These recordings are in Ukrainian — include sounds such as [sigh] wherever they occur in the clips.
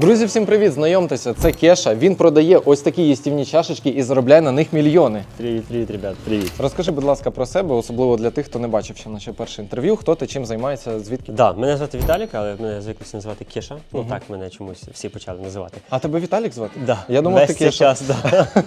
Друзі, всім привіт! Знайомтеся, це Кеша. Він продає ось такі їстівні чашечки і заробляє на них мільйони. Привіт, привіт, ребят, привіт. Розкажи, будь ласка, про себе, особливо для тих, хто не бачив ще наше перше інтерв'ю. Хто ти чим займається, звідки? Да, мене звати Віталік, але мене звикли називати Кеша. Ну так мене чомусь всі почали називати. А тебе Віталік звати? Да. Я думав, ти Кеша. час, да. [laughs]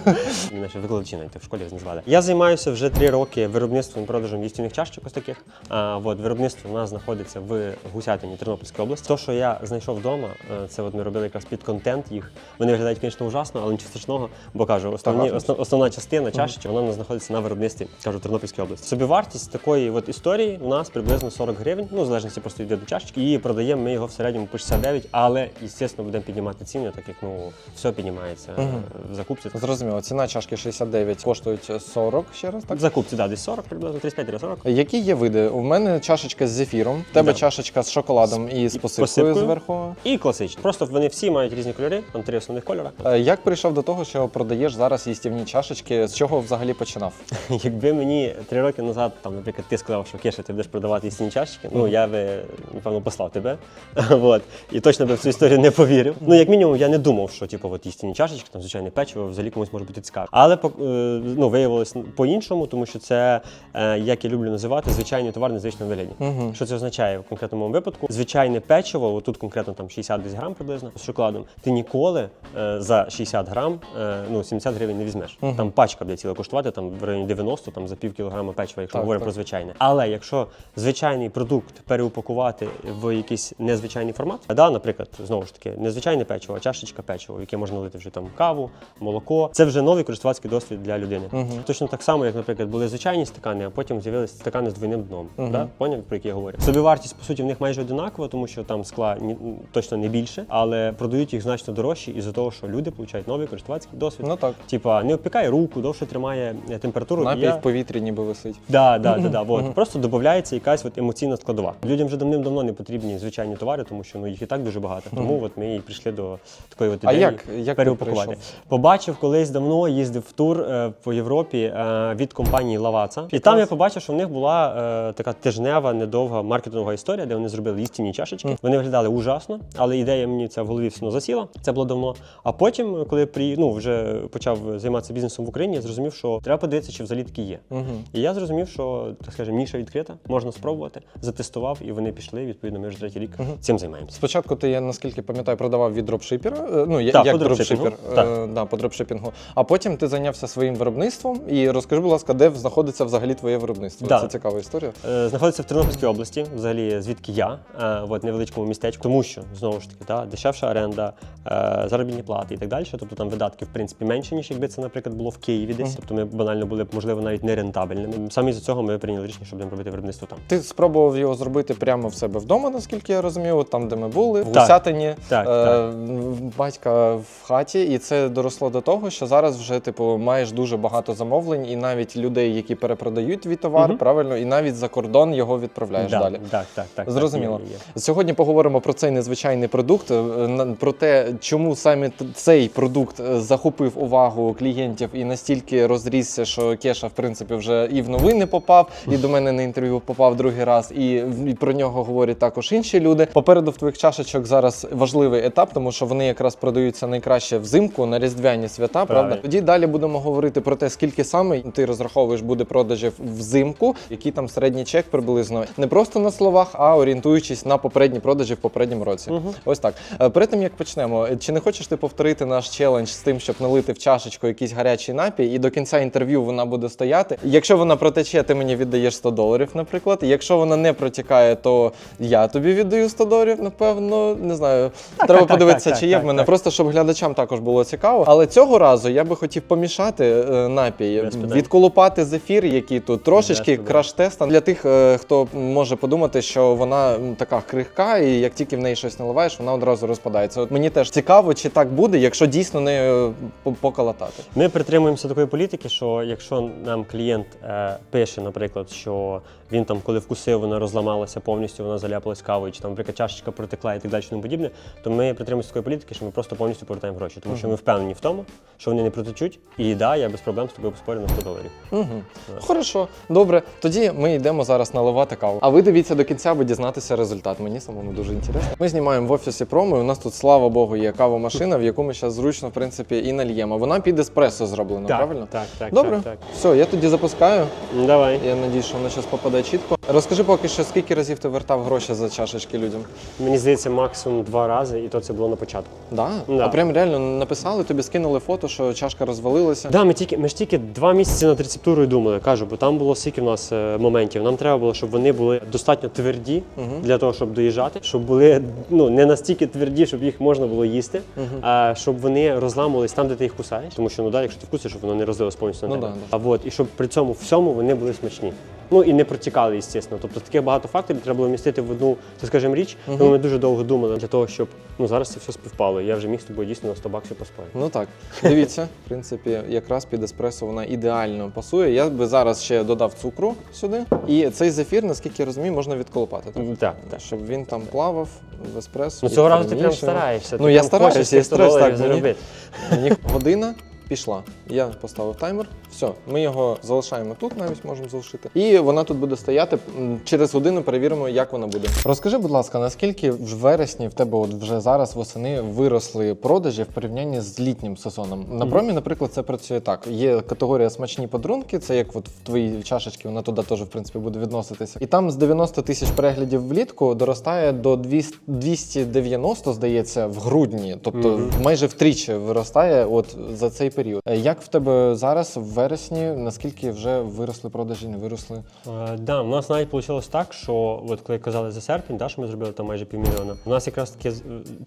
Мене ще викладачі навіть в школі назвали. Я займаюся вже три роки виробництвом і продажем їстівних чашечок ось таких. А, от, виробництво у нас знаходиться в Гусятині Тернопільської області. То, що я знайшов вдома, е, це от ми робили якраз під контент їх. Вони виглядають, звісно, ужасно, але нічого страшного, бо кажу, основні, основ, основна частина чашечки, вона знаходиться на виробництві, кажу, Тернопільській області. Собівартість такої от історії у нас приблизно 40 гривень, ну, в залежності просто від виду чашечки. І продаємо ми його в середньому по 69, але, звісно, будемо піднімати ціни, так як ну, все піднімається е, в закупці. Зрозуміло, ціна чашки 69, коштують 40 ще раз. Так? В закупці, да, десь 40, приблизно 35-40. Які є види? У мене чашечка з зефіром, в тебе Да. чашечка з шоколадом і з посипкою посипкою. зверху. І класичні. Просто вони всі мають різні кольори, там три основних кольори. Е, Як прийшов до того, що продаєш зараз їстівні чашечки? З чого взагалі починав? [laughs] Якби мені три роки назад, там, наприклад, ти сказав, що Кеша, ти будеш продавати істинні чашечки, ну я би, напевно, послав тебе. [laughs] вот. І точно би в цю історію не повірив. Ну, як мінімум, я не думав, що типу, от істинні чашечки, там, звичайне печиво, взагалі комусь може бути цікаво. Але е, ну, виявилось по-іншому, тому що це, е, як я люблю називати, звичайний товар на звичному вигляді. Що це означає в конкретному випадку? Звичайне печиво, отут конкретно там 60 десь грам приблизно шоколадом, ти ніколи е, за 60 грам е, ну, 70 гривень не візьмеш. Там пачка буде ціла коштувати там в районі 90 там, за пів кілограма печива, якщо Так, говоримо так. про звичайне. Але якщо звичайний продукт переупакувати в якийсь незвичайний формат, а да, наприклад, знову ж таки, незвичайне печиво, а чашечка печива, в яке можна лити вже там каву, молоко, це вже новий користувацький досвід для людини. Точно так само, як, наприклад, були звичайні стакани, а потім з'явилися стакани з двойним дном. Да? Поняв, про які я говорю? Собівартість, по суті, в них майже одинакова, тому що там скла ні, точно не більше, але продають їх значно дорожче із-за того, що люди получають новий користувацький досвід. Ну так. Типа не опікає руку, довше тримає е, температуру. Напій я- в повітрі ніби висить. Да, да, да, да. Вот. Просто додається якась от емоційна складова. Людям вже давним-давно не потрібні звичайні товари, тому що ну їх і так дуже багато. Тому от ми і прийшли до такої от А ідеї як- як ти переупакувати. прийшов? Побачив колись давно, їздив в тур е, по Європі е, від компанії Лаваца. І там я побачив, що в них була е, така тижнева, недовга маркетингова історія, де вони зробили істинні чашечки. Вони виглядали ужасно, але ідея мені ця в голові все засіла. Це було давно. А потім, коли при, ну, вже почав займатися бізнесом в Україні, я зрозумів, що треба подивитися, чи взагалі такі є. І я зрозумів, що так скажемо, ніша відкрита, можна спробувати. Затестував, і вони пішли. Відповідно, ми вже третій рік цим займаємося. Спочатку ти, я наскільки пам'ятаю, продавав від дропшипера, е, ну я- Так, як дропшипер, е, да, по дропшипінгу. А потім ти зайнявся своїм виробництвом. І розкажи, будь ласка, де знаходиться взагалі твоє виробництво? Да. Це цікава історія. Е, Знаходиться в Тернопільській області, взагалі звідки я, е, от невеличкому містечку, тому що знову ж таки, да, дешевша оренда, е, заробітні плати і так далі. Тобто там видатки в принципі менше, ніж якби це, наприклад, було в Києві десь. Тобто ми банально були б можливо навіть не рентабельними. Саме з цього ми прийняли рішення, щоб будемо робити виробництво там. Ти спробував його зробити прямо в себе вдома, наскільки я розумію, от там, де ми були, в Гусятині, Так, е, так. батька в хаті, і це доросло до того, що зараз вже типу маєш дуже багато замовлень, і навіть людей, які перепродають твій товар, Мгм. правильно, і навіть за кордон його відправляєш Да, далі. Так, так, так. Зрозуміло. Так. Сьогодні поговоримо про цей незвичайний продукт, е, про те, чому саме цей продукт е, захопив увагу клієнтів і настільки розрісся, що Кеша, в принципі, вже і в новини попав, і до мене на інтерв'ю попав другий раз, і, про нього говорять також інші люди. Попереду в твоїх чашечок зараз важливий етап, тому що вони якраз продаються найкраще взимку на різдвяні свята. Правда, тоді далі будемо говорити про те, скільки саме ти розраховуєш буде продажів взимку, який там середній чек приблизно не просто на словах, а орієнтуючись на попередні продажі в попередньому році. Ось так. Перед тим як почнемо, е, чи не хочеш ти повторити наш челендж з тим, щоб налити в чашечку якийсь гарячий напій, і до кінця інтерв'ю вона буде стояти. Якщо вона протече, ти мені віддаєш 100 доларів, наприклад. Якщо вона не протікає, то я тобі віддаю 100 доларів, напевно. Не знаю. Треба так, подивитися, так, чи є так, в мене. так. Просто щоб глядачам також було цікаво. Але цього разу я би хотів помішати е, напій, відколупати зефір, який тут трошечки краш-тест для тих, е, хто може подумати, що вона така крихка, і як тільки в неї щось наливаєш, вона одразу розпадається. От мені теж цікаво, чи так буде, якщо дійсно нею по- поколотати. Ми притримуємося такої політики, що якщо нам клієнт е, пише, наприклад, що він там, коли вкусив, вона розламалася повністю, вона заляпалась кавою, чи там, наприклад, чашечка протекла і так далі, тому подібне, то ми притримуємося такої політики, що ми просто повністю повертаємо гроші, тому що ми впевнені в тому, що вони не протечуть, і да, я без проблем з тобою поспорю на 100 доларів. Угу. Хорошо, добре. Тоді ми йдемо зараз наливати каву. А ви дивіться до кінця, аби дізнатися результат. Мені самому дуже інтересно. Ми знімаємо в офісі промо. і У нас тут, слава Богу, є є кавомашина, в яку ми зараз зручно в принципі і нальємо. Вона під еспресо зроблена, Так, правильно? так, так, Добре, так, так. все, я тоді запускаю. Давай. Я надіюсь, що воно зараз попаде чітко. Розкажи поки що, скільки разів ти вертав гроші за чашечки людям? Мені здається, максимум два рази, і то це було на початку. Да? Да. А прям реально написали, тобі скинули фото, що чашка розвалилася. Да, ми тільки ми ж тільки два місяці над рецептурою думали. Кажу, бо там було стільки в нас е, моментів. Нам треба було, щоб вони були достатньо тверді для того, щоб доїжджати, щоб були ну не настільки тверді, щоб їх можна було їсти, а щоб вони розламувались там, де ти їх кусаєш. Тому що ну да, якщо ти вкусиш, щоб воно не розлилось повністю на Ну да, да, А от і щоб при цьому всьому вони були смачні. Ну і не протікали, звісно. Тобто таких багато факторів треба було вмістити в одну, так скажемо, річ. Тому ми дуже довго думали для того, щоб ну зараз це все співпало. Я вже міг з тобою дійсно на 100 баксів поспорити. Ну так, дивіться, в принципі, якраз під еспресо вона ідеально пасує. Я би зараз ще додав цукру сюди. І цей зефір, наскільки я розумію, можна відколупати. Так? Так, так. Щоб він там плавав в еспресо. Ну цього разу ти прям стараєшся. Ну ти я стараюся, я 100 так. Мені, заробити. мені година пішла. Я поставив таймер. Все, ми його залишаємо тут, навіть можемо залишити. І вона тут буде стояти. Через годину перевіримо, як вона буде. Розкажи, будь ласка, наскільки в вересні в тебе от вже зараз восени виросли продажі в порівнянні з літнім сезоном? На промі, наприклад, це працює так. Є категорія смачні подарунки, це як от в твоїй чашечці, вона туди теж в принципі буде відноситися. І там з 90 тисяч переглядів влітку доростає до 290, здається, в грудні, тобто майже втричі виростає от за цей період. Е, Як в тебе зараз в вересні? Наскільки вже виросли продажі, не виросли? Е, Да, у нас навіть вийшло так, що от коли казали за серпень, да, що ми зробили там майже півмільйона. У нас якраз таки з-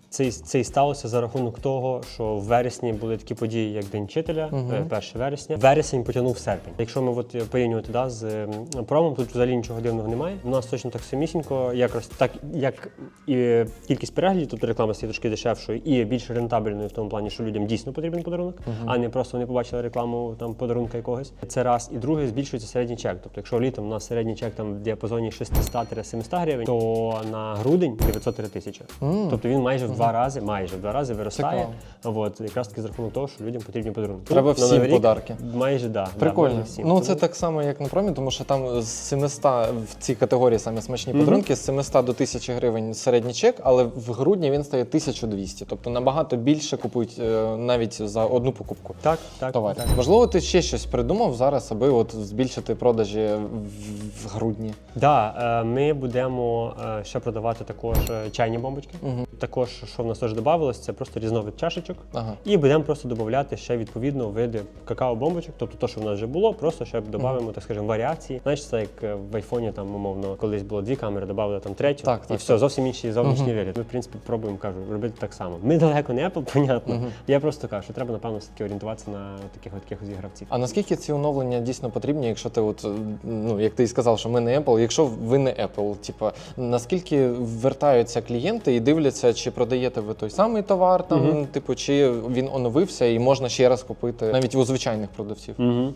це, це і сталося за рахунок того, що в вересні були такі події, як День вчителя, е, 1 вересня. Вересень потягнув серпень. Якщо ми от порівнювати да, з промом, тут взагалі нічого дивного немає. У нас точно так самісінько, якраз так як і кількість переглядів, тобто реклама стає трошки дешевшою і більш рентабельною в тому плані, що людям дійсно потрібен подарунок, а не просто вони побачили рекламу там подарунка якогось. Це раз. І друге, збільшується середній чек. Тобто, якщо літом у нас середній чек там в діапазоні 600-700 гривень, то на грудень 900 тисячі. Тобто він майже в два рази, майже в два рази виростає. От якраз таки за рахунок того, що людям потрібні подарунки. Треба На всім рік подарки. Майже да. да, Прикольно. майже всім. ну це Тому- так само, як на промі, тому що там з 700 в цій категорії саме смачні подарунки, з 700 до 1000 гривень середній чек, але в грудні він стає 1200. Тобто набагато більше купують е, навіть за одну покупку. Так, так. Товарів. так. Можливо, ти ще щось придумав зараз, аби от збільшити продажі в, в грудні. Да, е, ми будемо е, ще продавати також е, чайні бомбочки. Також, що в нас теж додавалось, це просто різновид чашечок. Ага. І будемо просто додати ще відповідно види какао-бомбочок, тобто те, що в нас вже було, просто ще додамо, так скажемо, варіації. Знаєш, це як е, в айфоні там умовно колись було дві камери, додали там третю, Так, і так, все, зовсім інший зовнішній вигляд. Ми, в принципі, пробуємо кажу, робити так само. Ми далеко не Apple, понятно. Я просто кажу, що треба, напевно, все-таки орієнтуватися на таких от якихось гравців. А наскільки ці оновлення дійсно потрібні, якщо ти, от, ну як ти і сказав, що ми не Apple, якщо ви не Apple, типа наскільки вертаються клієнти і дивляться, чи продаєте ви той самий товар, там, типу, чи він оновився і можна ще раз купити навіть у звичайних продавців. Угу.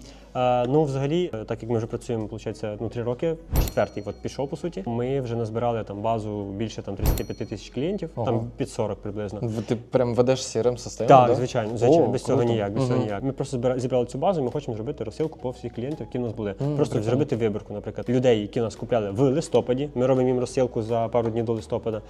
Ну, взагалі, е, так як ми вже працюємо, виходить, ну, три роки, четвертий от пішов, по суті. Ми вже назбирали там базу більше там 35 тисяч клієнтів, Ого. там під 40 приблизно. В- Ти прям ведеш crm систему Так, да? звичайно, звичайно, О, без цього круто. ніяк, без цього Мгм. ніяк. Ми просто збира- зібрали цю базу, ми хочемо зробити розсилку по всіх клієнтів, які в нас були. просто зробити вибірку, наприклад, людей, які нас купляли в листопаді. Ми робимо їм розсилку за пару днів до листопада.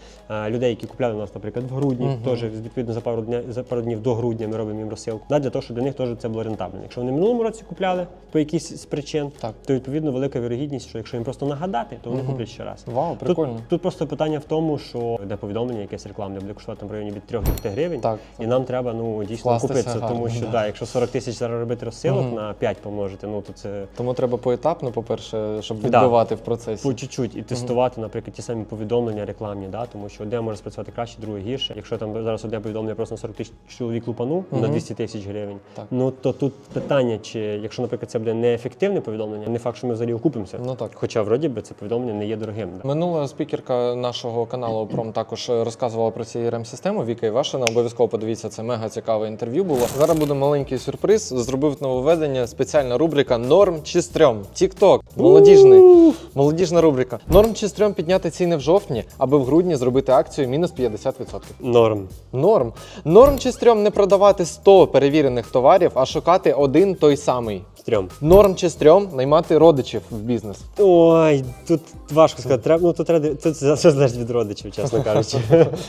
Людей, які купляли нас, наприклад, в грудні, теж відповідно за пару дня за пару днів до грудня ми робимо їм розсилку. Да, для того, щоб для них теж це було рентабельно. Якщо вони в минулому році купляли по якійсь з причин, Так. то відповідно велика вірогідність, що якщо їм просто нагадати, то вони куплять ще раз. Вау, прикольно. Тут, тут просто питання в тому, що де повідомлення, якесь рекламне буде коштувати там в районі від 3 до 5 гривень. Так, І нам треба ну дійсно купитися, тому що да. да. якщо 40 тисяч зараз робити розсилок на 5 помножити, ну то це Тому треба поетапно, по-перше, щоб Да. відбивати в процесі. по чуть-чуть і тестувати, наприклад, ті самі повідомлення рекламні, да, тому що одне може спрацювати краще, друге гірше. Якщо там зараз одне повідомлення просто на 40 тисяч чоловік лупанув на 200 тисяч гривень, Так. ну то тут питання, чи якщо, наприклад, це буде неефективне повідомлення, не факт, що ми взагалі окупимося. Ну так. Хоча вроді би це повідомлення не є дорогим. Да. Минула спікерка нашого каналу Пром також розказувала про crm систему Віка Івашина. Обов'язково подивіться, це мега цікаве інтерв'ю було. Зараз буде маленький сюрприз. Зробив нововведення, спеціальна рубрика Норм чи стрьом. Тікток. Молодіжний. Молодіжна рубрика. Норм чи стрьом підняти ціни в жовтні, аби в грудні зробити акцію мінус 50%. Норм. Норм. Норм чи стрьом не продавати 100 перевірених товарів, а шукати один той самий. Стрьом. Норм чи стрьом наймати родичів в бізнес. Ой, тут важко сказати. Треба, ну тут треба тут все залежить від родичів, чесно [laughs] кажучи.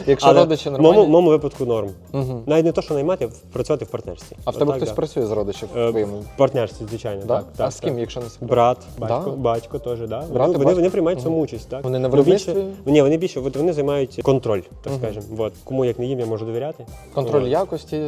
Якщо Але родичі в нормальні. моєму, в моєму випадку норм. Мгм. Навіть не то, що наймати, а працювати в партнерстві. А в тебе Отак, хтось да. працює з родичів Е? В партнерстві, звичайно. Да? Так, так, а з ким, так. якщо не секрет? Брат, батько, Да? батько теж, да. Брат і вони, вони, батько? вони приймають в цьому участь, так. Вони на Ну, більше- виробництві? Ні, вони більше, от вони займають контроль, так скажемо. От. Кому як не їм, я можу довіряти. Контроль От. якості.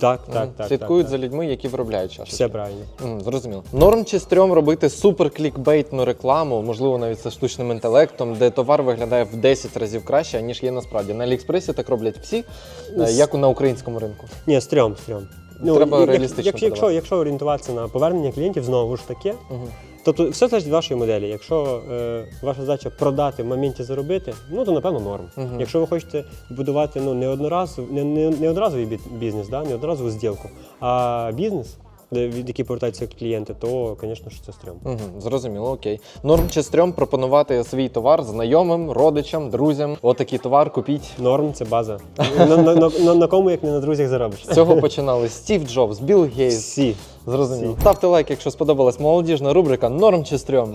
Так, Мгм. так, так. Слідкують так, за людьми, які виробляють чашечки. Все правильно. Мгм, Зрозуміло. Норм чи стрьом робити супер клікбейтну рекламу, можливо, навіть це штучним інтелектом, де товар виглядає в 10 разів краще, ніж є насправді. На Аліекспресі так роблять всі, е, як на українському ринку. Ні, стрьом, стрьом. Треба як- реалістично як- якщо, якщо орієнтуватися на повернення клієнтів, знову ж таки. Мгм. Тобто все залежить від вашої моделі. Якщо е, ваша задача продати в моменті заробити, ну то напевно норм. Мгм. Якщо ви хочете будувати ну, не одноразовий, не, не, не одразовий бізнес, да? не одразову зділку, а бізнес, від який повертаються клієнти, то, звісно ж, це стрьом. Угу, зрозуміло, окей. Норм чи стрьом пропонувати свій товар знайомим, родичам, друзям. Отакий товар купіть. Норм це база. на, на, на, на, на кому, як не на друзях, заробиш. З цього починали Стів Джобс, Білл Гейтс. Всі. Зрозуміло. Всі. Ставте лайк, якщо сподобалась молодіжна рубрика Норм чи стрьом.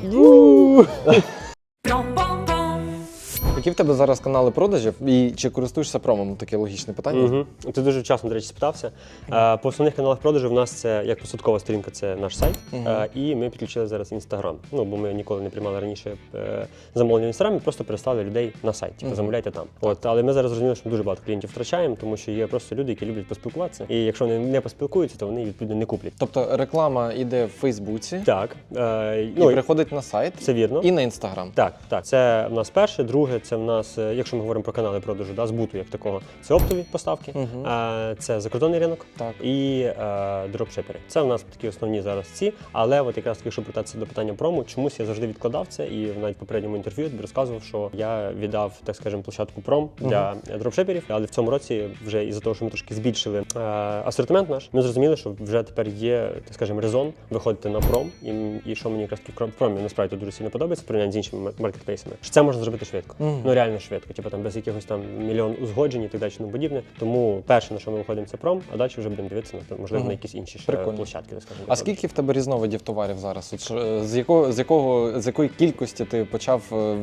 Які в тебе зараз канали продажів і чи користуєшся промом? Таке логічне питання. Угу. Ти дуже вчасно, до речі, спитався. Е, По основних каналах продажу в нас це як посадкова сторінка, це наш сайт. Е, І ми підключили зараз інстаграм. Ну бо ми ніколи не приймали раніше е, замовлення в інстаграмі, просто переслали людей на сайт. Типу, замовляйте там. От, але ми зараз розуміли, що ми дуже багато клієнтів втрачаємо, тому що є просто люди, які люблять поспілкуватися. І якщо вони не поспілкуються, то вони відповідно не куплять. Тобто реклама йде в Фейсбуці Так, е, і ну, приходить на сайт це вірно. і на інстаграм. Так, так. Це в нас перше. Друге, це в нас, е, якщо ми говоримо про канали продажу, да, збуту як такого, це оптові поставки, е, це закордонний ринок Так. і е, дропшипери. Це в нас такі основні зараз ці. Але от якраз таки, якщо питатися до питання прому, чомусь я завжди відкладав це, і навіть в попередньому інтерв'ю розказував, що я віддав, так скажемо, площадку пром для дропшиперів. Але в цьому році, вже із-за того, що ми трошки збільшили е, асортимент наш, ми зрозуміли, що вже тепер є, так скажемо, резон виходити на пром. І, і що мені якраз таки в промі насправді дуже сильно подобається порівняння з іншими маркетплейсами. Що це можна зробити швидко. Мгм. Ну реально швидко, типу там без якихось там мільйон узгоджень і так далі, тому подібне. Тому перше, на що ми виходимо, це пром, а далі вже будемо дивитися на можливо на якісь інші ще Прикольно. площадки, так скажемо. А скільки в тебе різновидів товарів зараз? От, е, з якого з якого з якої кількості ти почав е,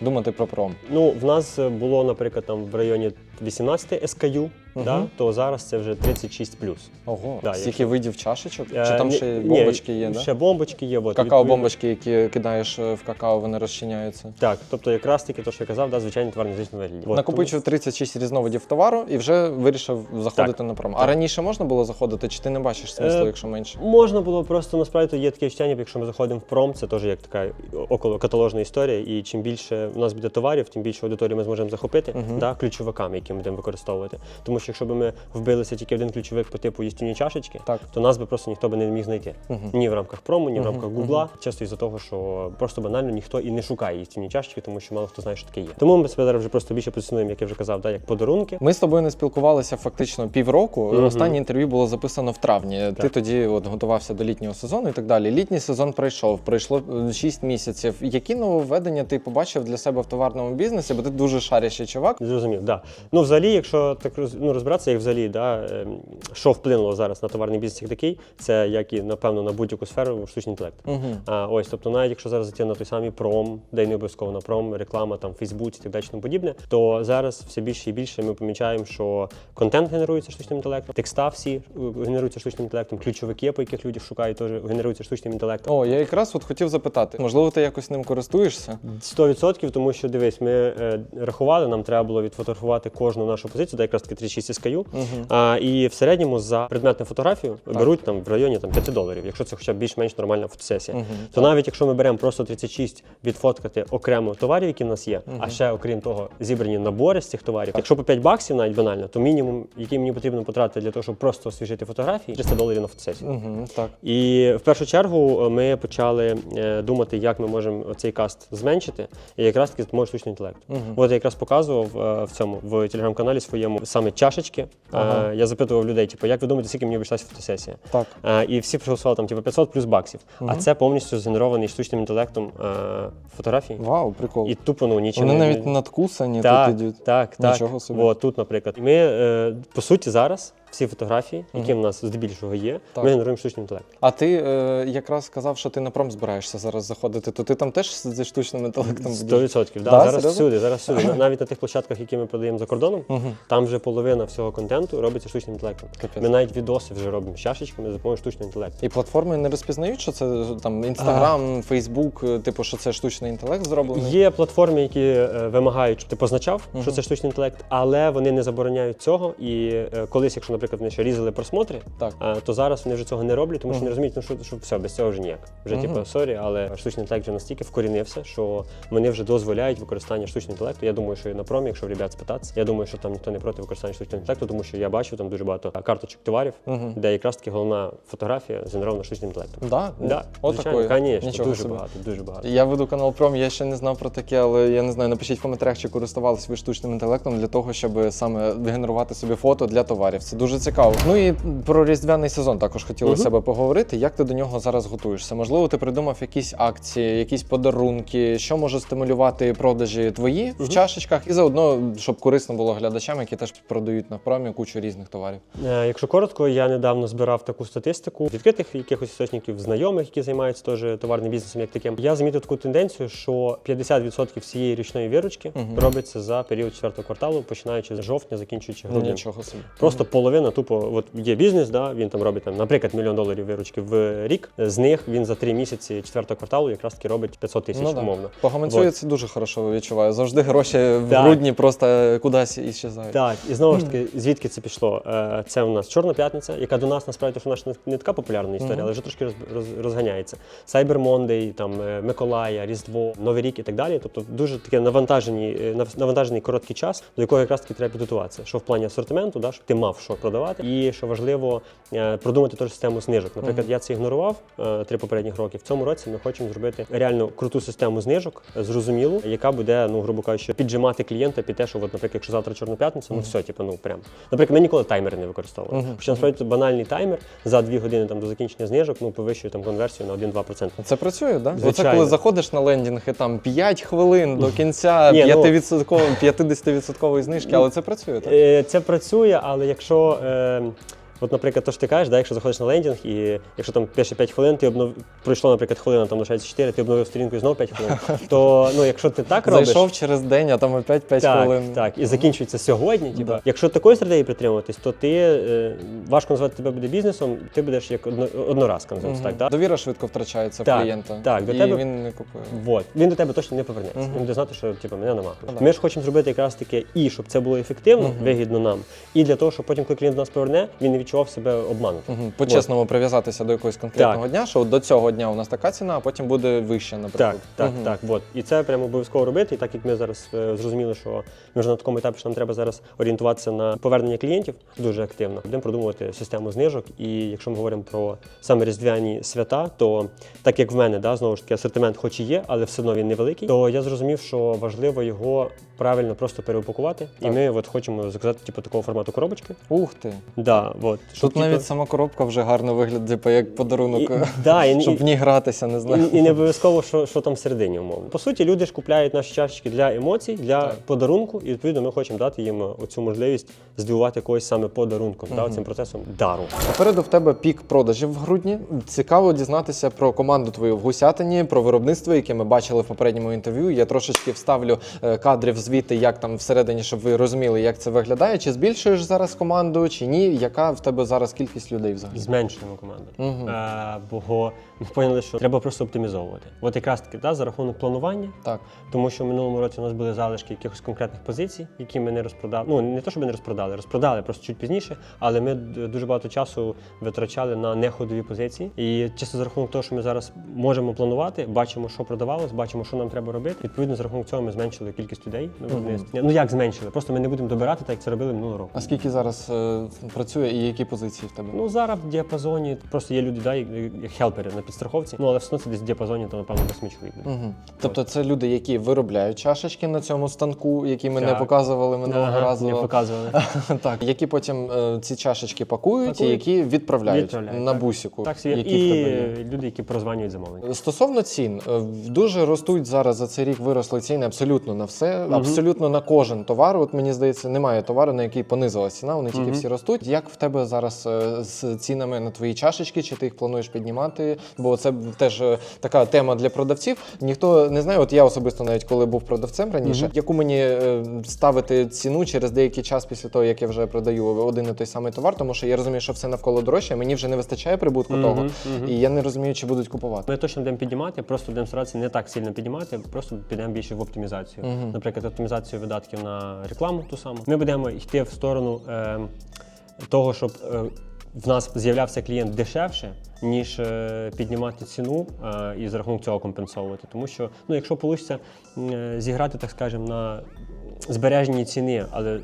думати про пром? Ну, в нас було, наприклад, там в районі 18 SKU, да, то зараз це вже 36 плюс. Ого, Да, скільки якщо- видів чашечок? Чи Е, там ні- ще ні, бомбочки є? Да? Ще бомбочки є. От, Какао-бомбочки, які кидаєш е, в какао, вони розчиняються. Так, тобто якраз таки те, що я казав, да, звичайний товар на звичному вигляді. Накопичив 36 різновидів товару і вже вирішив заходити на пром. А Так. раніше можна було заходити, чи ти не бачиш смислу, Е, якщо менше? Можна було просто насправді є таке ніби якщо ми заходимо в пром, це теж як така около каталожна історія. І чим більше у нас буде товарів, тим більше аудиторії ми зможемо захопити да, ключовиками, які ми будемо використовувати. Тому що якщо б ми вбилися тільки в один ключовик по типу їстівні чашечки, Так. то нас би просто ніхто би не міг знайти. Ні в рамках прому, ні в рамках гугла. Часто із-за того, що просто банально ніхто і не шукає їстівні чашечки, тому що мало хто знає, що таке є. Тому ми себе зараз вже просто більше позиціонуємо, як я вже казав, да, як подарунки. Ми з тобою не спілкувалися фактично півроку. Мгм. Останнє інтерв'ю було записано в травні. Ти тоді от готувався до літнього сезону і так далі. Літній сезон пройшов, пройшло 6 місяців. Які нововведення ти побачив для себе в товарному бізнесі? Бо ти дуже шарящий чувак. Зрозумів, да. Ну, взагалі, якщо так ну, розбиратися, як взагалі, да, ем, що вплинуло зараз на товарний бізнес як такий, це як і напевно на будь-яку сферу штучний інтелект. Угу. А, ось, тобто, навіть якщо зараз зайти на той самий пром, де й не обов'язково на пром, реклама там в Фейсбуці і так далі тому подібне, то зараз все більше і більше ми помічаємо, що контент генерується штучним інтелектом, текста всі е, генеруються штучним інтелектом, ключовики, по яких люди шукають, теж генеруються штучним інтелектом. О, я якраз от хотів запитати, можливо, ти якось ним користуєшся? 100%, тому що дивись, ми е, рахували, нам треба було відфотографувати кожну нашу позицію, де якраз таки 36 SKU. Угу. А, і в середньому за предметну фотографію беруть там в районі там, 5 доларів, якщо це хоча б більш-менш нормальна фотосесія. Мгм, То навіть якщо ми беремо просто 36 відфоткати окремо товарів, які в нас є, Мгм. А ще окрім того, зібрані набори з цих товарів. Якщо по 5 баксів навіть банально, то мінімум, який мені потрібно потратити для того, щоб просто освіжити фотографії, 300 доларів на фотосесію. Угу, так. І в першу чергу е, ми почали е, думати, як ми можемо цей каст зменшити, і якраз таки допоможе штучний інтелект. Мгм. От я якраз показував е, в цьому в телеграм-каналі своєму саме чашечки. Ага. Я запитував людей, типу, як ви думаєте, скільки мені обійшлася фотосесія? Так. І всі проголосували там типу 500 плюс баксів. А це повністю згенерований штучним інтелектом фотографії. Вау, прикол. І тупо ну нічим Вони навіть надкусані так, тут ідуть. так, так. Нічого собі. О, тут, наприклад, ми е, по суті зараз всі фотографії, які в нас здебільшого є, Так. ми генеруємо штучним інтелектом. А ти е, якраз сказав, що ти на пром збираєшся зараз заходити, то ти там теж зі штучним інтелектом Сто будеш? відсотків. Да, Да, зараз серйозно? всюди, зараз всюди. На- Навіть на тих площадках, які ми продаємо за кордоном, там вже половина всього контенту робиться штучним інтелектом. Капець. Ми навіть відоси вже робимо з чашечками за допомогою штучного інтелекту. І платформи не розпізнають, що це там Інстаграм, Фейсбук, е, типу, що це штучний інтелект зроблений. Є платформи, які е, вимагають, щоб ти позначав, Мгм. що це штучний інтелект, але вони не забороняють цього. І е, колись, якщо, наприклад, вони ще різали просмотри, Так. е, то зараз вони вже цього не роблять, тому що Мгм. не розуміють, ну що, що все, без цього вже ніяк. Вже Мгм. типу, сорі, але штучний інтелект вже настільки вкорінився, що вони вже дозволяють використання штучного інтелекту. Я думаю, що і на промі, якщо в ребят спитатися, я думаю, що там ніхто не проти використання штучного інтелекту, тому що я бачу там дуже багато карточок товарів, Мгм. де якраз таки головна фотографія згенерована штучним інтелектом. Да? Да, Отакої. звичайно, звісно, дуже собі. багато, дуже багато. Я веду канал Пром, я ще не знав про таке, але я не знаю, напишіть в коментарях, чи користувалися ви штучним інтелектом для того, щоб саме генерувати собі фото для товарів. Це дуже цікаво. Ну і про різдвяний сезон також хотілося себе поговорити. Як ти до нього зараз готуєшся? Можливо, ти придумав якісь акції, якісь подарунки, що може стимулювати продажі твої в чашечках, і заодно, щоб корисно було глядачам, які теж продають на промі кучу різних товарів. Е, Якщо коротко, я недавно збирав таку статистику відкритих якихось істочників, знайомих, які займаються теж товарним бізнесом, як таким. Я замітив таку тенденцію, що 50% всієї річної виручки робиться за період четвертого кварталу, починаючи з жовтня, закінчуючи груднем. Нічого собі. Просто половина, тупо, от є бізнес, да, він там робить там, наприклад, мільйон доларів виручки в рік. З них він за три місяці четвертого кварталу якраз таки робить 500 тисяч Ну, умовно. По гаманцю це дуже хорошо відчуваю. Завжди гроші в Так. грудні просто кудись іщезають. Так, і знову ж таки, звідки це пішло? Е, Це у нас Чорна п'ятниця, яка до нас насправді що наша не- така популярна історія, але вже трошки роз, роз- розганяється. Cyber Monday, там е, Миколая, Різдво, Новий рік і так далі. Тобто дуже таке навантажені, е, навантажений короткий час, до якого якраз таки треба підготуватися. Що в плані асортименту, да, щоб ти мав що продавати, і що важливо е, продумати теж систему знижок. Наприклад, я це ігнорував е, три попередніх роки. В цьому році ми хочемо зробити реально круту систему знижок, зрозумілу, яка буде, ну грубо кажучи, піджимати клієнта під те, що, от, наприклад, якщо завтра чорну п'ятницю, ну все, типу, ну прям. Наприклад, ми ніколи таймери не використовували. Хоча насправді банальний таймер за дві години там до закінчення знижок, ну повищує там конверсію на 1-2%. Це працює, так? Да? Оце коли заходиш на лендінг і там 5 хвилин до кінця Ні, ну- 5%, 50% знижки, але це працює, так? Е, Це працює, але якщо. Е, От, наприклад, то ж ти кажеш, да, якщо заходиш на лендінг, і якщо там перші 5 хвилин, ти обнов... пройшло, наприклад, хвилина, там лишається 4, ти обновив сторінку і знову 5 хвилин, [laughs] то ну, якщо ти так робиш, Зайшов через день, а там опять 5 так, хвилин. так, і закінчується сьогодні. Типу, Да. Якщо такої стратегії притримуватись, то ти е, важко назвати тебе буде бізнесом, ти будеш як одно, одноразка, Мгм. так. Да? Довіра швидко втрачається в Так, клієнта. так, до і тебе- він не купує. Вот. Він до тебе точно не повернеться. Мгм. Він буде знати, що типу, мене нема. Ну, да. Ми ж хочемо зробити якраз таке і щоб це було ефективно, Мгм. вигідно нам, і для того, щоб потім, коли клієнт до нас поверне, він не відчував себе обманутим. Мгм. По-чесному прив'язатися до якогось конкретного дня, що до цього дня у нас така ціна, а потім буде вища, наприклад. Так, так, Мгм. так. От. І це прямо обов'язково робити. І так як ми зараз е, зрозуміли, що ми вже на такому етапі, що нам треба зараз орієнтуватися на повернення клієнтів дуже активно. Будемо продумувати систему знижок. І якщо ми говоримо про саме різдвяні свята, то так як в мене, да, знову ж таки, асортимент хоч і є, але все одно він невеликий, то я зрозумів, що важливо його правильно просто переупакувати. І ми от хочемо заказати типу такого формату коробочки. Ух ти. Да, от, щоб, Тут навіть типу, сама коробка вже гарно виглядає, типу, як подарунок, і, да, і, [laughs] щоб і- в ній гратися, не знаю. І, і не обов'язково, що, що там всередині умовно. По суті, люди ж купляють наші чашечки для емоцій, для Так. подарунку, і відповідно ми хочемо дати їм оцю можливість здивувати когось саме подарунком, да, цим процесом дару. Попереду в тебе пік продажів в грудні. Цікаво дізнатися про команду твою в Гусятині, про виробництво, яке ми бачили в попередньому інтерв'ю. Я трошечки вставлю е, кадрів звідти, як там всередині, щоб ви розуміли, як це виглядає. Чи збільшуєш зараз команду, чи ні? Яка в тебе зараз кількість людей взагалі? Зменшуємо команду. Угу. Е, бо ми поняли, що треба просто оптимізовувати. От якраз таки да, за рахунок планування, Так. тому що в минулому році у нас були залишки якихось конкретних позицій, які ми не розпродали. Ну не то, щоб ми не розпродали, розпродали просто чуть пізніше, але ми дуже багато часу витрачали на неходові позиції. І чисто за рахунок того, що ми зараз можемо планувати, бачимо, що продавалось, бачимо, що нам треба робити. Відповідно, за рахунок цього ми зменшили кількість людей виробництві. Ну як зменшили? Просто ми не будемо добирати, так як це робили минулого року. А скільки зараз е, працює і які позиції в тебе? Ну зараз в діапазоні просто є люди, да, як як хелпери на підстраховці. Ну але все одно це десь в діапазоні, то напевно 8 чоловік. буде. Угу. Тобто це люди, які виробляють чашечки на цьому станку, які ми не Так. показували минулого Ага, разу. Не показували. [laughs] так, які потім е, ці чашечки пакують, і Пакують. які відправляють, Відправляють, на так. бусіку. Так, собі. які в і тебе є. люди, які прозванюють замовлення. Стосовно цін, е, дуже ростуть зараз за цей рік виросли ціни абсолютно на все, абсолютно на кожен товар. От мені здається, немає товару, на який понизилась ціна, вони тільки всі ростуть. Як в тебе зараз е, з цінами на твої чашечки, чи ти їх плануєш піднімати? Бо це теж е, така тема для продавців. Ніхто не знає, от я особисто навіть коли був продавцем раніше, яку мені е, ставити ціну через деякий час після того, як я вже продаю один і той самий товар, тому що я розумію, що все навколо дорожче, мені вже не вистачає прибутку того, і я не розумію, чи будуть купувати. Ми точно будемо піднімати, просто будемо старатися не так сильно піднімати, просто підемо більше в оптимізацію. Наприклад, оптимізацію видатків на рекламу ту саму. Ми будемо йти в сторону е, того, щоб е, в нас з'являвся клієнт дешевше, ніж е, піднімати ціну е, і за рахунок цього компенсовувати. Тому що, ну, якщо вийде зіграти, так скажемо, на збереженні ціни, але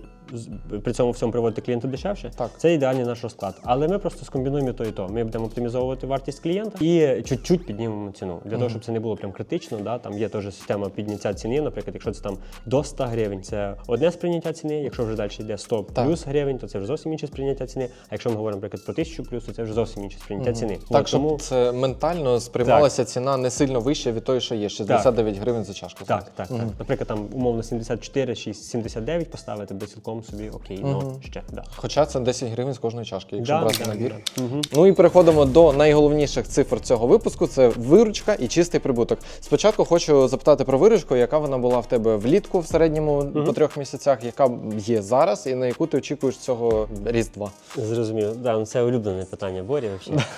при цьому всьому приводити клієнту дешевше, Так. це ідеальний наш розклад. Але ми просто скомбінуємо то і то. Ми будемо оптимізовувати вартість клієнта і чуть-чуть піднімемо ціну. Для того, щоб це не було прям критично. Да? Там є теж система підняття ціни. Наприклад, якщо це там до 100 гривень, це одне сприйняття ціни. Якщо вже далі йде 100 Так. плюс гривень, то це вже зовсім інше сприйняття ціни. А якщо ми говоримо, наприклад, про 1000 плюс, то це вже зовсім інше сприйняття ціни. Так, щоб тому це ментально сприймалася ціна не сильно вища від тої, що є 69 гривень за чашку. Так, так, так. Наприклад, там умовно 74, 6, 79 поставити би цілком собі окей, ну ще да. Хоча це 10 гривень з кожної чашки, якщо Да, брати да, набір. да. Мгм. Ну і переходимо до найголовніших цифр цього випуску: це виручка і чистий прибуток. Спочатку хочу запитати про виручку, яка вона була в тебе влітку в середньому по трьох місяцях, яка є зараз, і на яку ти очікуєш цього різдва. Зрозуміло. Да, ну це улюблене питання Борі. Взагалі. [laughs]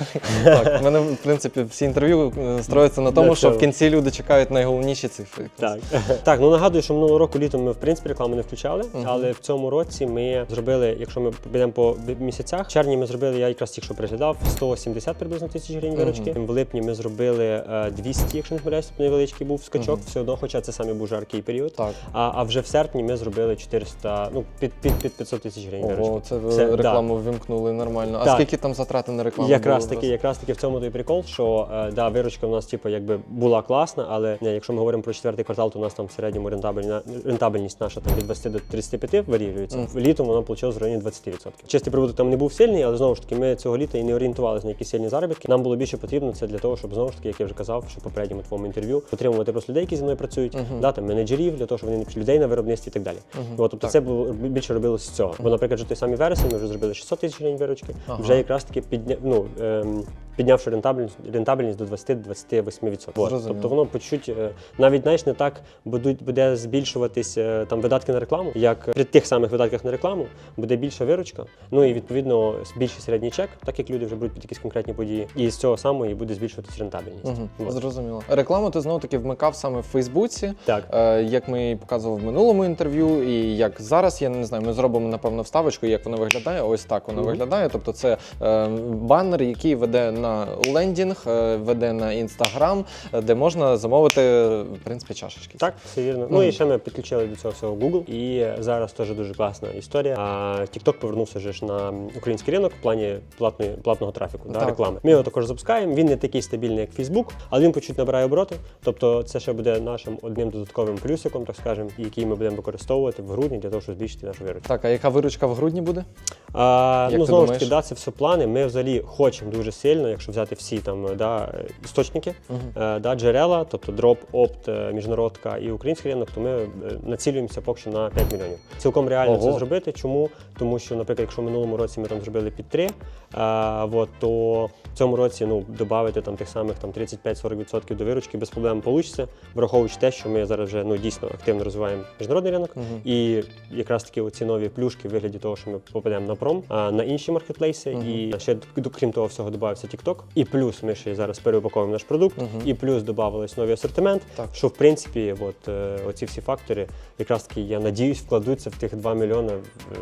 Так, в мене в принципі всі інтерв'ю е, строються на тому, що в кінці люди чекають найголовніші цифри. Так. [laughs] так, ну нагадую, що минулого року літом ми в принципі рекламу не включали, але в цьому році ми зробили, якщо ми підемо по місяцях, в червні ми зробили, я якраз тільки що переглядав, 170 приблизно тисяч гривень виручки. В липні ми зробили е, 200, якщо не помиляюсь, невеличкий був скачок, все одно, хоча це саме був жаркий період. Так. А, а вже в серпні ми зробили 400, ну під, під, під 500 тисяч гривень виручки. це ви Все, да. рекламу ввімкнули нормально. А Так. скільки там затрати на рекламу? Якраз було таки, якраз таки в цьому той прикол, що е, да, виручка в нас типу, якби була класна, але е, якщо ми говоримо про четвертий квартал, то у нас там в середньому рентабельна, рентабельність наша там від 20 до 35 варіюється. Літом вона вийшла в районі 20%. Чистий прибуток там не був сильний, але знову ж таки ми цього літа і не орієнтувалися на якісь сильні заробітки. Нам було більше потрібно це для того, щоб знову ж таки, як я вже казав, що попередньому твоєму інтерв'ю отримувати просто людей, які зі мною працюють, да, там менеджерів для того, щоб вони людей на виробництві і так далі. От, тобто це було більше робилося з цього. Бо, наприклад, вже той самий вересень ми вже зробили 600 тисяч гривень виручки, вже якраз таки підня... ну, ем, піднявши рентабельність, рентабельність до 20-28%. От. Тобто воно по чуть е, навіть знаєш, не так будуть буде збільшуватись е, там видатки на рекламу, як при тих самих видатках на рекламу буде більша виручка. Ну і відповідно більший середній чек, так як люди вже будуть під якісь конкретні події, і з цього самого і буде збільшуватись рентабельність. Угу, От. зрозуміло. Рекламу ти знову таки вмикав саме в Фейсбуці. Так. Е, як ми показували в минулому інтерв'ю, і як зараз, я не знаю, ми зробимо напевно вставочку, як вона виглядає. Ось так вона Мгм. виглядає. Тобто, це е, банер, який веде на лендінг, е, веде на інстаграм, е, де можна замовити в принципі чашечки. Так, все вірно. Ну і ще ми підключили до цього всього Google. І зараз теж дуже класна історія. А TikTok повернувся ж на український ринок в плані платної платного трафіку, да, реклами. Ми його також запускаємо. Він не такий стабільний, як Facebook, але він по чуть набирає обороти. Тобто, це ще буде нашим одним додатковим плюсиком, так скажемо, який ми будемо використовувати в грудні для того, щоб збільшити нашу виручку. Так, а яка виручка в грудні буде? А, Як ну ти знову ж таки, да, це все плани. Ми взагалі хочемо дуже сильно, якщо взяти всі там да, істочники, е, да, джерела, тобто дроп, опт, е, міжнародка і український ринок, то ми е, націлюємося поки що на 5 мільйонів. Цілком реально Ого. це зробити. Чому? Тому що, наприклад, якщо в минулому році ми там зробили під три, а, от, то в цьому році ну, додати там тих самих там 35-40% до виручки без проблем вийде, враховуючи те, що ми зараз вже ну, дійсно активно розвиваємо міжнародний ринок. І якраз таки оці нові плюшки в вигляді того, що ми попадемо на пром, а на інші маркетплейси. І ще крім того всього додався TikTok. І плюс ми ще зараз переупаковуємо наш продукт, і плюс додавались новий асортимент. Так. Що в принципі, от е, оці всі фактори, якраз таки я надіюсь, вкладуться в тих 2 мільйони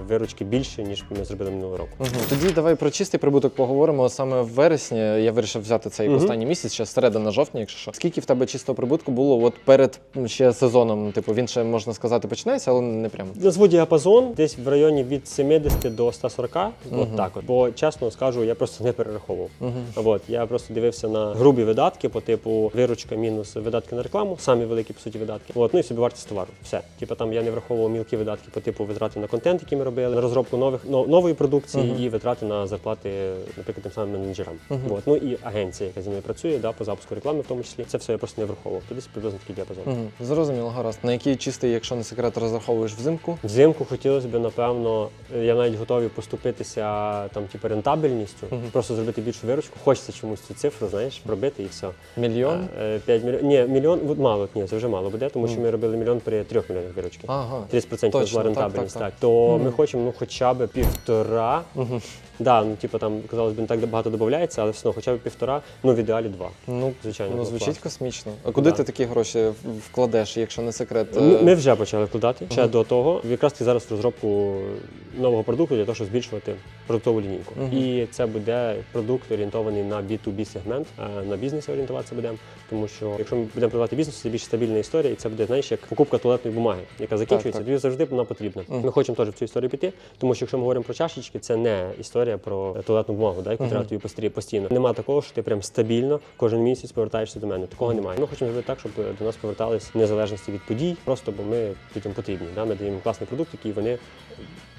виручки більше, ніж ми зробили минулого року. Угу. Тоді давай про чистий прибуток поговоримо саме в вересні. Я вирішив взяти цей Мгм. останній місяць, ще середина жовтня, якщо що. Скільки в тебе чистого прибутку було от перед ще сезоном? Типу він ще можна сказати починається, але не прямо. Назву діапазон десь в районі від 70 до 140, от так от. Бо чесно скажу, я просто не перераховував. От я просто дивився на грубі видатки по типу виручка мінус видатки на рекламу, самі великі по суті видатки. От, ну і собі вартість товару. Все. Типу там я не враховував мілкі видатки по типу витрати на контент, які ми робили, на розробку нових нової продукції і витрати на зарплати, наприклад, тим самим менеджерам. От, ну і агенція, яка зі мною працює, да, по запуску реклами, в тому числі. Це все я просто не враховував. Десь приблизно такий діапазон. Мгм. Зрозуміло, гаразд. На який чистий, якщо не секрет, розраховуєш взимку? Взимку хотілося б, напевно, я навіть готовий поступитися там, типу, рентабельністю, просто зробити більшу виручку. Хочеться чомусь цю цифру, знаєш, пробити і все. Мільйон? 5 мільйонів. Ні, мільйон мало, ні, це вже мало буде, тому що ми робили мільйон при 3 мільйонах виручки. Ага. 30% Точно, була рентабельність. так, Так, так. То ми хочемо ну, хоча б півтора. Да, ну типу там казалось би не так багато додається, але все одно хоча б півтора, ну в ідеалі два. Ну, Звичайно, ну було звучить класно. космічно. А куди Да. ти такі гроші вкладеш, якщо не секрет? Ми, Е, ми вже почали вкладати ще до того. Якраз ти зараз розробку нового продукту для того, щоб збільшувати продуктову лінійку. І це буде продукт орієнтований на B2B сегмент, а на бізнес орієнтуватися будемо. Тому що якщо ми будемо продавати бізнес, це більш стабільна історія, і це буде знаєш, як покупка туалетної бумаги, яка закінчується. так. Тобі завжди вона потрібна. Ми хочемо теж в цю історію піти, тому що якщо ми говоримо про чашечки, це не історія про туалетну бумагу, да, яку треба тобі пострі- постійно. Нема такого, що ти прям стабільно кожен місяць повертаєшся до мене. Такого немає. Ми хочемо зробити так, щоб до нас повертались в незалежності від подій, просто бо ми людям потрібні. Да? Ми даємо класний продукт, який вони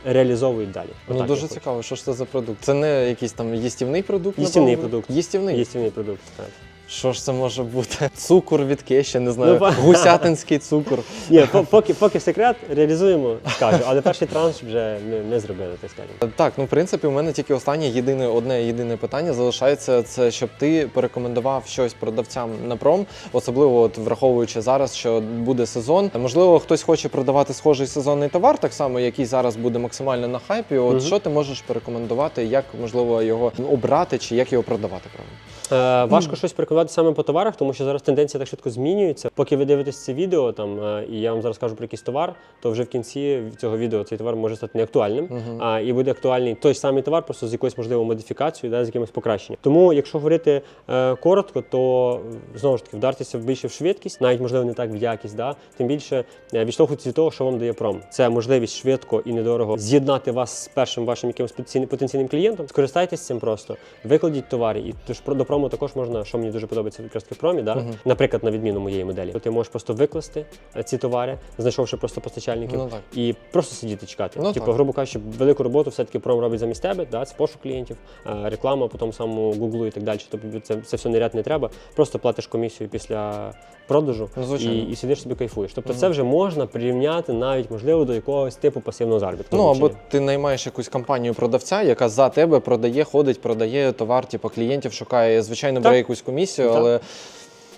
реалізовують далі. Ну Отак дуже цікаво, що ж це за продукт. Це не якийсь там їстівний продукт? Їстівний продукт. Їстівний. Їстівний продукт. Так. Що ж це може бути? Цукор від кеші, не знаю. Ну, Гусятинський цукор. Ні, поки, поки секрет реалізуємо, скажу, але перший транш вже ми, ми зробили, так скажемо. Так, ну в принципі, у мене тільки останнє єдине одне єдине питання залишається. Це щоб ти порекомендував щось продавцям на пром, особливо от враховуючи зараз, що буде сезон. Можливо, хтось хоче продавати схожий сезонний товар, так само який зараз буде максимально на хайпі. От Мгм. що ти можеш порекомендувати, як можливо його обрати чи як його продавати? Правильно? Е, важко щось порекомендувати саме по товарах, тому що зараз тенденція так швидко змінюється. Поки ви дивитесь це відео, там е, і я вам зараз кажу про якийсь товар, то вже в кінці цього відео цей товар може стати неактуальним, а і буде актуальний той самий товар, просто з якоюсь можливо модифікацією, да, з якимось покращенням. Тому, якщо говорити е, коротко, то знову ж таки вдартися більше в швидкість, навіть можливо не так в якість, да, тим більше е, відштовхуватися від того, що вам дає пром. Це можливість швидко і недорого з'єднати вас з першим вашим якимось потенційним, клієнтом. Скористайтесь цим просто, викладіть товари. І тож про до прому також можна, що мені дуже подобається якраз в промі, да? наприклад, на відміну моєї моделі. То ти можеш просто викласти е, ці товари, знайшовши просто постачальників, Ну, і просто сидіти чекати. Ну, типу, грубо кажучи, велику роботу все-таки пром робить замість тебе, да? це пошук клієнтів, е, реклама по тому самому Гуглу і так далі. Тобто це, це все не ряд не треба. Просто платиш комісію після продажу Ну, і, і сидиш собі кайфуєш. Тобто це вже можна прирівняти навіть можливо до якогось типу пасивного заробітку. Ну або Чи- ти наймаєш якусь компанію продавця, яка за тебе продає, ходить, продає товар, типу клієнтів шукає. Звичайно, бере якусь комісію, але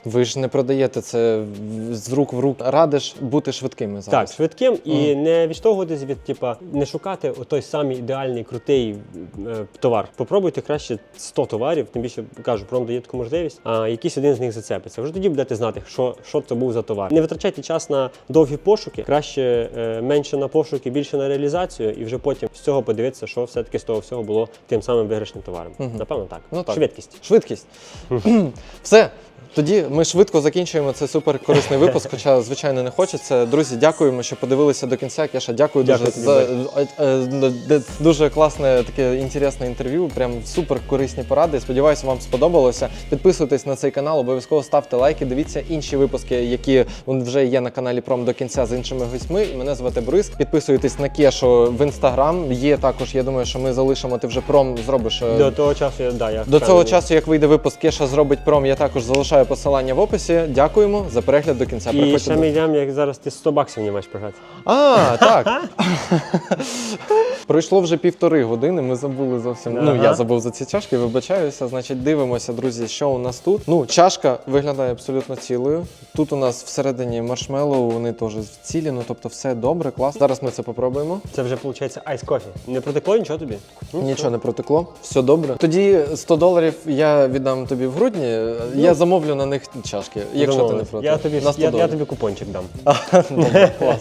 ви ж не продаєте це з рук в рук. Радиш бути швидкими зараз. Так, швидким і не відштовхуватись від, типа, не шукати той самий ідеальний крутий е, товар. Попробуйте краще 100 товарів, тим більше кажу, пром дає таку можливість, а якийсь один з них зацепиться. Вже тоді будете знати, що, що це був за товар. Не витрачайте час на довгі пошуки, краще е, менше на пошуки, більше на реалізацію, і вже потім з цього подивитися, що все-таки з того всього було тим самим виграшним товаром. Напевно, так. Ну, так. Швидкість. Швидкість. [clears throat] Все. Тоді ми швидко закінчуємо цей супер корисний випуск, хоча, звичайно, не хочеться. Друзі, дякуємо, що подивилися до кінця. Кеша, дякую, Дякую дуже за е, е, е, дуже класне таке інтересне інтерв'ю. Прям супер корисні поради. Сподіваюся, вам сподобалося. Підписуйтесь на цей канал, обов'язково ставте лайки. Дивіться інші випуски, які вже є на каналі Пром до кінця з іншими гостьми. Мене звати Борис. Підписуйтесь на Кешу в інстаграм. Є також. Я думаю, що ми залишимо. Ти вже пром зробиш. е, До того часу да, я до цього часу, як вийде випуск Кеша зробить пром, я також залишаю посилання в описі. Дякуємо за перегляд до кінця. І Приходьте ще ми йдемо, як зараз ти 100 баксів не маєш програти. А, так. [laughs] Пройшло вже півтори години. Ми забули зовсім. Ну я забув за ці чашки, вибачаюся. Значить, дивимося, друзі, що у нас тут. Ну, чашка виглядає абсолютно цілою. Тут у нас всередині маршмеллоу, вони теж цілі, ну тобто все добре, клас. Зараз ми це попробуємо. Це вже виходить айс кофі. Не протекло нічого тобі? Ну, Нічого не протекло, все добре. Тоді 100 доларів я віддам тобі в грудні. Я замовлю на них чашки, якщо ти не проти. Я тобі, на 100 я, я доларів. тобі купончик дам. [laughs] Добре, клас.